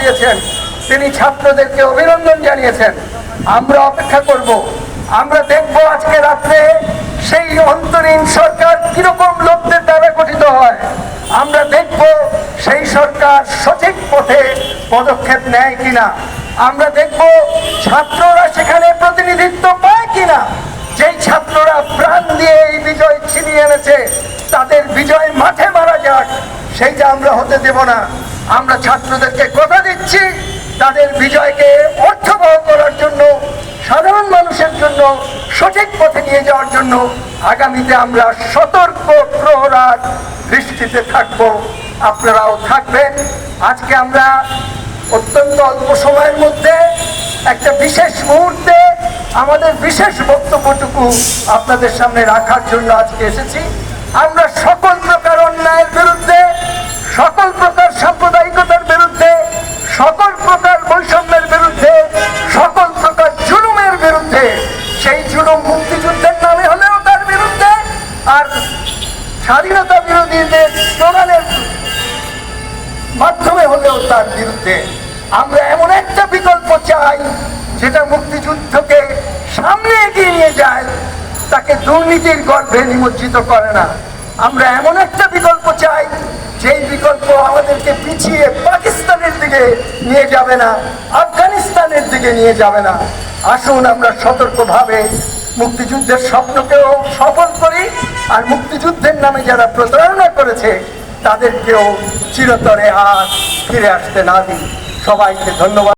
দিয়েছেন। তিনি ছাত্রদেরকে অভিনন্দন জানিয়েছেন। আমরা অপেক্ষা করব। আমরা দেখব আজকে রাত্রে সেই অন্তরীণ সরকার কীরকম লোকদের দ্বারা গঠিত হয়। আমরা দেখব সেই সরকার সঠিক পথে পদক্ষেপ নেয় কিনা। আমরা দেখব ছাত্ররা সেখানে প্রতিনিধিত্ব পায় কিনা। যেই ছাত্ররা প্রাণ দিয়ে এই বিজয় ছিনিয়ে এনেছে, তাদের বিজয় মাঠে মারা সেইটা আমরা হতে দেব না, আমরা ছাত্রদেরকে কথা দিচ্ছি, তাদের বিজয়কে অর্থবহ করার জন্য, সাধারণ মানুষের জন্য, সঠিক পথে নিয়ে যাওয়ার জন্য আগামীতে আমরা সতর্ক প্রহরার দৃষ্টিতে থাকব। আপনারাও থাকবেন। আজকে আমরা অত্যন্ত অল্প সময়ের মধ্যে একটা বিশেষ মুহূর্তে আমাদের বিশেষ বক্তব্যটুকু আপনাদের সামনে রাখার জন্য আজকে এসেছি। আমরা সকল প্রকার অন্যায়ের বিরুদ্ধে স্বাধীনতা বিরোধীদের স্লোগানের মাধ্যমে হলেও তার বিরুদ্ধে আমরা এমন একটা বিকল্প চাই, যেটা মুক্তিযুদ্ধকে সামনে এগিয়ে নিয়ে যায়, তাকে দুর্নীতির গর্ভে নিমজ্জিত করে না। আমরা এমন একটা বিকল্প চাই, যেই বিকল্প আমাদেরকে পিছিয়ে পাকিস্তানের দিকে নিয়ে যাবে না, আফগানিস্তানের দিকে নিয়ে যাবে না। আসুন আমরা সতর্কভাবে মুক্তিযুদ্ধের স্বপ্নকেও সফল করি, আর মুক্তিযুদ্ধের নামে যারা প্রতারণা করেছে, তাদেরকেও চিরতরে আর ফিরে আসতে না দিই। সবাইকে ধন্যবাদ।